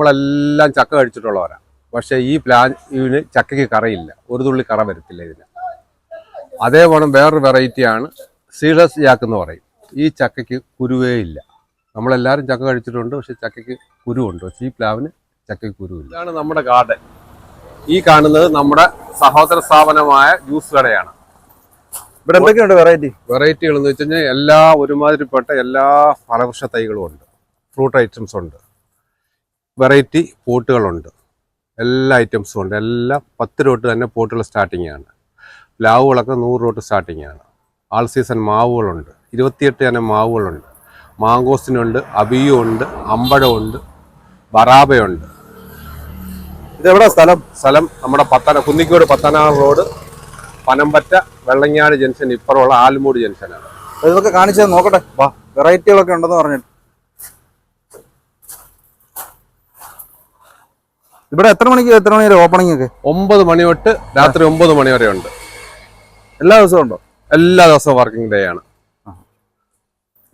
നമ്മളെല്ലാം ചക്ക കഴിച്ചിട്ടുള്ളവരാണ് പക്ഷേ ഈ പ്ലാൻ ഇതിന് ചക്കയ്ക്ക് കറയില്ല. ഒരു തുള്ളി കറ വരത്തില്ല ഇതിന്. അതേപോലെ വേറൊരു വെറൈറ്റിയാണ് സീഡസ് ജാക്ക് എന്ന് പറയും. ഈ ചക്കയ്ക്ക് കുരുവേ ഇല്ല. നമ്മളെല്ലാവരും ചക്ക കഴിച്ചിട്ടുണ്ട് പക്ഷെ ചക്കയ്ക്ക് കുരുവുണ്ട്. പക്ഷേ ഈ പ്ലാവിന് ചക്കയ്ക്ക് കുരുവില്ല. ഇതാണ് നമ്മുടെ ഗാർഡൻ ഈ കാണുന്നത് നമ്മുടെ സഹോദര സ്ഥാപനമായ ജ്യൂസ് കടയാണ്. ഇവിടെ എന്തൊക്കെയുണ്ട് വെറൈറ്റി വെറൈറ്റികൾ എന്ന് വെച്ച് കഴിഞ്ഞാൽ എല്ലാ ഒരുമാതിരിപ്പെട്ട എല്ലാ ഫലവൃക്ഷ തൈകളും ഉണ്ട്. ഫ്രൂട്ട് ഐറ്റംസ് ഉണ്ട്. വെറൈറ്റി പോട്ടുകളുണ്ട്. എല്ലാ ഐറ്റംസും ഉണ്ട്. എല്ലാം പത്ത് രൂപ തന്നെ പോട്ടുകൾ സ്റ്റാർട്ടിംഗ് ആണ്. പ്ലാവുകളൊക്കെ നൂറ് രൂപ ആണ്. ആൾ സീസൺ മാവുകളുണ്ട്. ഇരുപത്തിയെട്ട് തന്നെ മാവുകളുണ്ട്. മാങ്കോസിനുണ്ട് അബിയുണ്ട് അമ്പഴമുണ്ട് ബറാബയുണ്ട്. ഇതെവിടെ സ്ഥലം? സ്ഥലം നമ്മുടെ പത്തന കുന്നിക്കോട് പത്തനാറ് റോഡ് പനമ്പറ്റ വെള്ളങ്ങാട് ജംഗ്ഷൻ ഇപ്പുറമുള്ള ആലുമൂട് ജംഗ്ഷനാണ്. ഇതൊക്കെ കാണിച്ചത് നോക്കട്ടെ. വാ വെറൈറ്റികളൊക്കെ ഉണ്ടെന്ന് പറഞ്ഞിട്ട്. ഇവിടെ എത്ര മണിക്ക് എത്ര മണി വരെ ഓപ്പണിംഗ് ഒക്കെ? ഒമ്പത് മണി തൊട്ട് രാത്രി ഒമ്പത് മണി വരെ ഉണ്ട്. എല്ലാ ദിവസവും ഉണ്ടോ? എല്ലാ ദിവസവും വർക്കിംഗ് ഡേ ആണ്.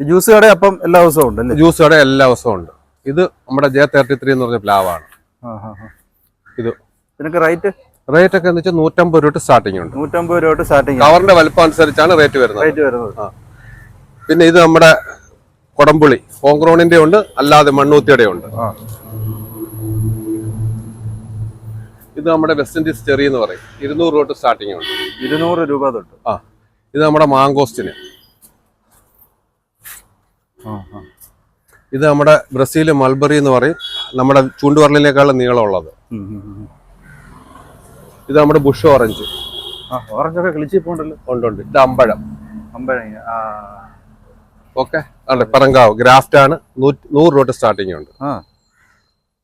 ജ്യൂസ് കട അപ്പം എല്ലാ ദിവസവും ഉണ്ട് അല്ലേ? ജ്യൂസ് കട എല്ലാ ദിവസവും ഉണ്ട്. ഇത് നമ്മുടെ ജെ തേർട്ടി ത്രീ എന്ന് പറഞ്ഞ പ്ലാവാണ് ഇത്. ഇതിനൊക്കെ റേറ്റ് റേറ്റ് ഒക്കെ എന്ന് വെച്ചാൽ നൂറ്റമ്പത് രൂപ സ്റ്റാർട്ടിംഗ് ഉണ്ട്. നൂറ്റമ്പത് രൂപ തൊട്ട് സ്റ്റാർട്ടിങ് കവറിന്റെ വലുപ്പം അനുസരിച്ചാണ് റേറ്റ് വരുന്നത്. റേറ്റ് വരുന്നത്. പിന്നെ ഇത് നമ്മുടെ കൊടംപുളി കോൺക്രോണിന്റെ ഉണ്ട് അല്ലാതെ മണ്ണൂത്തിയുടെ ഉണ്ട്. ഇത് നമ്മുടെ വെസ്റ്റ് ഇൻഡീസ് ചെറി എന്ന് പറയും. ഇരുന്നൂറ് രൂപ തൊട്ട് സ്റ്റാർട്ടിംഗ് ഉണ്ട്. ഇരുന്നൂറ് രൂപ തൊട്ട്. ആ. ഇത് നമ്മുടെ മാങ്കോസ്റ്റിന്. ഇത് നമ്മുടെ ബ്രസീൽ മൽബറി എന്ന് പറയും. നമ്മുടെ ചൂണ്ടുവരലിനേക്കാളും നീളമുള്ളത്. ഇത് നമ്മുടെ ബുഷ് ഓറഞ്ച് ആ ഓറഞ്ചൊക്കെ കിളിച്ചു പോകണ്ടല്ലോ. ഉണ്ട് ഉണ്ട്. ഇത് അമ്പഴം. അമ്പഴം ഓക്കെ. അതെ പറങ്കാവ്. ഗ്രാഫ്റ്റ് ആണ്. നൂറ് രൂപ സ്റ്റാർട്ടിംഗ് ഉണ്ട്.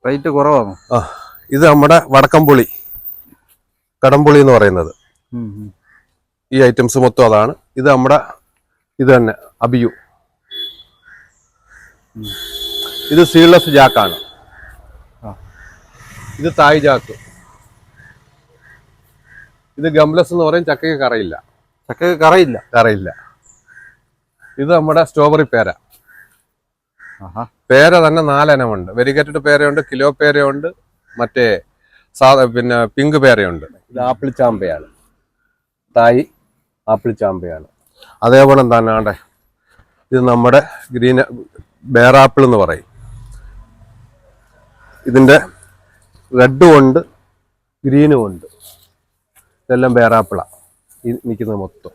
റേറ്റ് കുറവാണോ? ആ. ഇത് നമ്മുടെ വടക്കംപുളി കടംപുളി എന്ന് പറയുന്നത്. ഈ ഐറ്റംസ് മൊത്തം അതാണ്. ഇത് നമ്മുടെ ഇത് തന്നെ അബിയു. ഇത് സീൽലെസ് ജാക്കാണ്. ഇത് തായ് ജാക്ക് ഇത് ഗംലസ് എന്ന് പറയും ചക്കയ്ക്ക് കറയില്ല. ചക്കയ്ക്ക് കറയില്ല. കറയില്ല. ഇത് നമ്മുടെ സ്ട്രോബെറി പേര. പേര തന്നെ നാലനമുണ്ട് വെരിഗേറ്റഡ് പേരയുണ്ട് കിലോ പേരയുണ്ട് മറ്റേ സാധാ പിന്നെ പിങ്ക് പേരയുണ്ട്. ഇത് ആപ്പിൾ ചാമ്പയാണ്. തായ് ആപ്പിൾ ചാമ്പയാണ്. അതേപോലെ തന്നെ ഇത് നമ്മുടെ ഗ്രീൻ ബേറാപ്പിൾ എന്ന് പറയും. ഇതിന്റെ റെഡും ഉണ്ട് ഗ്രീനും ഉണ്ട്. ഇതെല്ലാം ബേറാപ്പിളാണ് ഈ നിൽക്കുന്നത് മൊത്തം.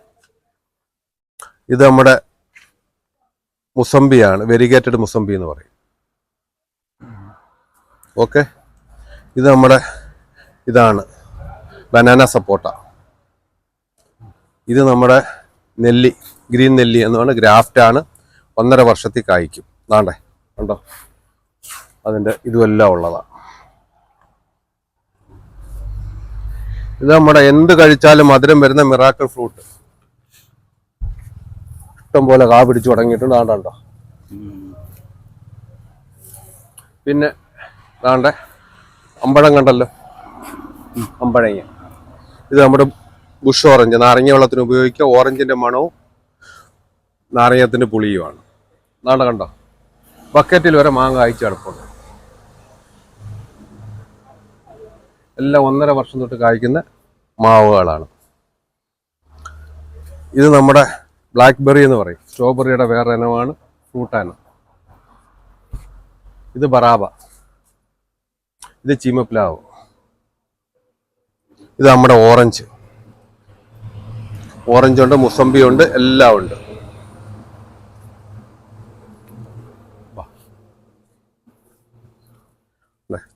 ഇത് നമ്മുടെ മുസംബിയാണ് വെരിഗേറ്റഡ് മുസംബി എന്ന് പറയും. ഓക്കെ? ഇത് നമ്മുടെ ഇതാണ് ബനാന സപ്പോട്ട. ഇത് നമ്മുടെ നെല്ലി ഗ്രീൻ നെല്ലി എന്ന് പറഞ്ഞ ഗ്രാഫ്റ്റ് ആണ് ഒന്നര വർഷത്തിൽ കായ്ക്കും. നാണ്ടേ ഉണ്ടോ അതിന്റെ ഇതുമെല്ലാം ഉള്ളതാണ് ഇത് നമ്മുടെ എന്ത് കഴിച്ചാലും മധുരം വരുന്ന മിറാക്കിൾ ഫ്രൂട്ട്. ഇഷ്ടം പോലെ കാ പിടിച്ചു തുടങ്ങിയിട്ടുണ്ട്. ആണ്ടോ പിന്നെ ദാണ്ടെ അമ്പഴം കണ്ടല്ലോ? അമ്പഴങ്ങ. ഇത് നമ്മുടെ ബുഷ് ഓറഞ്ച്. നാരങ്ങ വെള്ളത്തിന് ഉപയോഗിക്കുക. ഓറഞ്ചിന്റെ മണവും നാരങ്ങത്തിന്റെ പുളിയുമാണ്. നാണ്ട കണ്ടോ? ബക്കറ്റിൽ വരെ മാങ്ങ അയച്ചു കിടപ്പുണ്ട്. എല്ലാം ഒന്നര വർഷം തൊട്ട് കായ്ക്കുന്ന മാവുകളാണ്. ഇത് നമ്മുടെ ബ്ലാക്ക് ബെറി എന്ന് പറയും. സ്ട്രോബെറിയുടെ വേറെ ഇനമാണ് ഫ്രൂട്ടാനം ഇത് ബറാബ. ഇത് ചീമപ്ലാവ് ഇത് നമ്മുടെ ഓറഞ്ച്. ഓറഞ്ച് ഉണ്ട് മുസമ്പി ഉണ്ട് എല്ലാം ഉണ്ട്.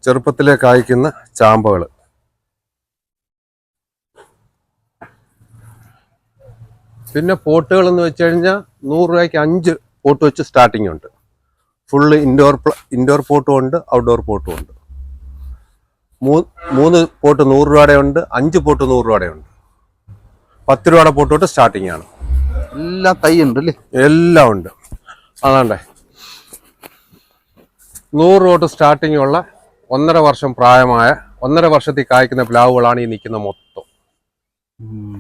ചെറുപ്പത്തിലെ കായ്ക്കുന്ന ചാമ്പകൾ പിന്നെ പോട്ടുകൾ എന്ന് വെച്ച് കഴിഞ്ഞാൽ നൂറ് രൂപയ്ക്ക് അഞ്ച് പോട്ട് വെച്ച് സ്റ്റാർട്ടിംഗ് ഉണ്ട്. ഫുള്ള് ഇൻഡോർ ഇൻഡോർ പോട്ടും ഉണ്ട് ഔട്ട്ഡോർ പോട്ടും ഉണ്ട്. മൂന്ന് പോട്ട് നൂറ് രൂപയുടെ ഉണ്ട് അഞ്ച് പോട്ട് നൂറ് രൂപയുടെ ഉണ്ട്. പത്ത് രൂപയുടെ പോട്ട് തൊട്ട് സ്റ്റാർട്ടിംഗ് ആണ്. എല്ലാം തൈ ഉണ്ട് അല്ലേ? എല്ലാം ഉണ്ട്. അതാണ്ടേ. നൂറ് തൊട്ട് സ്റ്റാർട്ടിംഗ് ഉള്ള ഒന്നര വർഷം പ്രായമായ ഒന്നര വർഷത്തിൽ കായ്ക്കുന്ന പ്ലാവുകളാണ് ഈ നിൽക്കുന്ന മൊത്തം.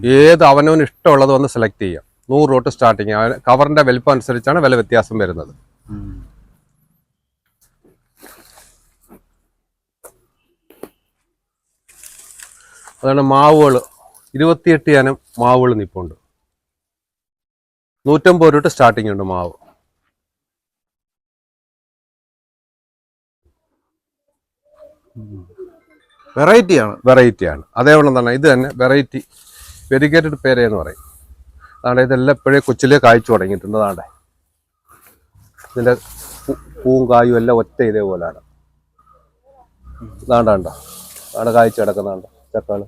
ഏത് അവനവന് ഇഷ്ടമുള്ളത് വന്ന് സെലക്ട് ചെയ്യാം. നൂറ് തൊട്ട് സ്റ്റാർട്ടിങ് കവറിന്റെ വലിപ്പം അനുസരിച്ചാണ് വില വ്യത്യാസം വരുന്നത്. അതാണ് മാവുകൾ ഇരുപത്തിയെട്ട് ഇനം മാവുകൾ നിപ്പുണ്ട്. നൂറ്റമ്പത് രൂപ സ്റ്റാർട്ടിങ് സ്റ്റാർട്ടിംഗ് ഉണ്ട് മാവ്. വെറൈറ്റി ആണ്. വെറൈറ്റി ആണ്. അതേപോലെ തന്നെ ഇത് തന്നെ വെറൈറ്റി വെരിഗേറ്റഡ് പേരയെന്ന് പറയും. അതാണ് ഇതെല്ലാം ഇപ്പോഴേ കൊച്ചിലേ കായ്ച്ചു തുടങ്ങിയിട്ടുണ്ട്. അതാണ്ട് ഇതിന്റെ പൂവും കായും എല്ലാം ഒറ്റ ഇതേപോലെയാണ് അതാണ്ടാണ്ടോ അതാണ് കായ്ച്ചു കിടക്കുന്നുണ്ട് ചക്കൾ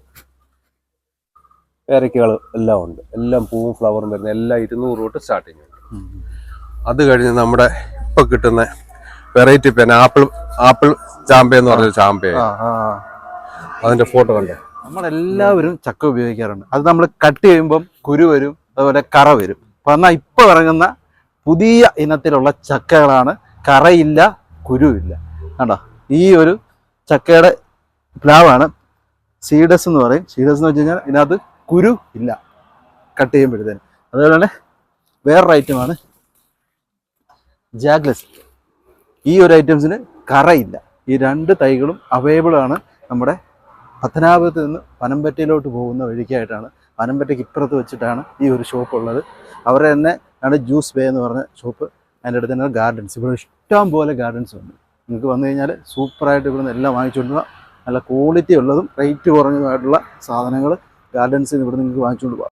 പേരയ്ക്കകൾ എല്ലാം ഉണ്ട്. എല്ലാം പൂവും ഫ്ലവറും വരുന്ന എല്ലാം ഇരുന്നൂറ് തൊട്ട് സ്റ്റാർട്ടിങ് ഉണ്ട്. അത് കഴിഞ്ഞ് നമ്മുടെ ഇപ്പൊ കിട്ടുന്ന വെറൈറ്റി പേന ആപ്പിൾ ആപ്പിൾ ചാമ്പ എന്ന് പറഞ്ഞ ചാമ്പ അതിന്റെ ഫോട്ടോ കണ്ടേ? നമ്മളെല്ലാവരും ചക്ക ഉപയോഗിക്കാറുണ്ട്. അത് നമ്മൾ കട്ട് ചെയ്യുമ്പം കുരു വരും അതുപോലെ കറ വരും. അപ്പൊ എന്നാൽ ഇപ്പൊ ഇറങ്ങുന്ന പുതിയ ഇനത്തിലുള്ള ചക്കകളാണ് കറയില്ല കുരുവില്ല. കണ്ടോ? ഈ ഒരു ചക്കയുടെ പ്ലാവാണ് സീഡസ് എന്ന് പറയും. സീഡസ് എന്ന് വെച്ച് കഴിഞ്ഞാൽ ഇതിനകത്ത് കുരു ഇല്ല. കട്ട് ചെയ്യുമ്പോഴത്തേന് അതുപോലെ തന്നെ വേറൊരു ഐറ്റമാണ് ജാഗ്ലസ് ഈ ഒരു ഐറ്റംസിന് കറയില്ല. ഈ രണ്ട് തൈകളും അവൈലബിൾ ആണ് നമ്മുടെ പത്തനാപുരത്ത് നിന്ന് പനമ്പറ്റയിലോട്ട് പോകുന്ന വഴിക്കായിട്ടാണ്. പനമ്പറ്റയ്ക്ക് ഇപ്പുറത്ത് വെച്ചിട്ടാണ് ഈ ഒരു ഷോപ്പ് ഉള്ളത്. അവരുടെ തന്നെ ആണ് ജ്യൂസ് ബേ എന്ന് പറഞ്ഞ ഷോപ്പ് അതിന്റെ അടുത്ത് തന്നെ ഗാർഡൻസ് ഇവിടെ ഇഷ്ടം പോലെ ഗാർഡൻസ് ഉണ്ട്. നിങ്ങൾക്ക് വന്നു കഴിഞ്ഞാൽ സൂപ്പറായിട്ട് ഇവിടുന്ന് എല്ലാം വാങ്ങിച്ചുകൊണ്ട് നല്ല ക്വാളിറ്റി ഉള്ളതും റേറ്റ് കുറഞ്ഞതുമായിട്ടുള്ള സാധനങ്ങൾ ഗാർഡൻസിൽ നിന്ന് ഇവിടെ നിങ്ങൾക്ക് വാങ്ങിച്ചുകൊണ്ട് പോകാം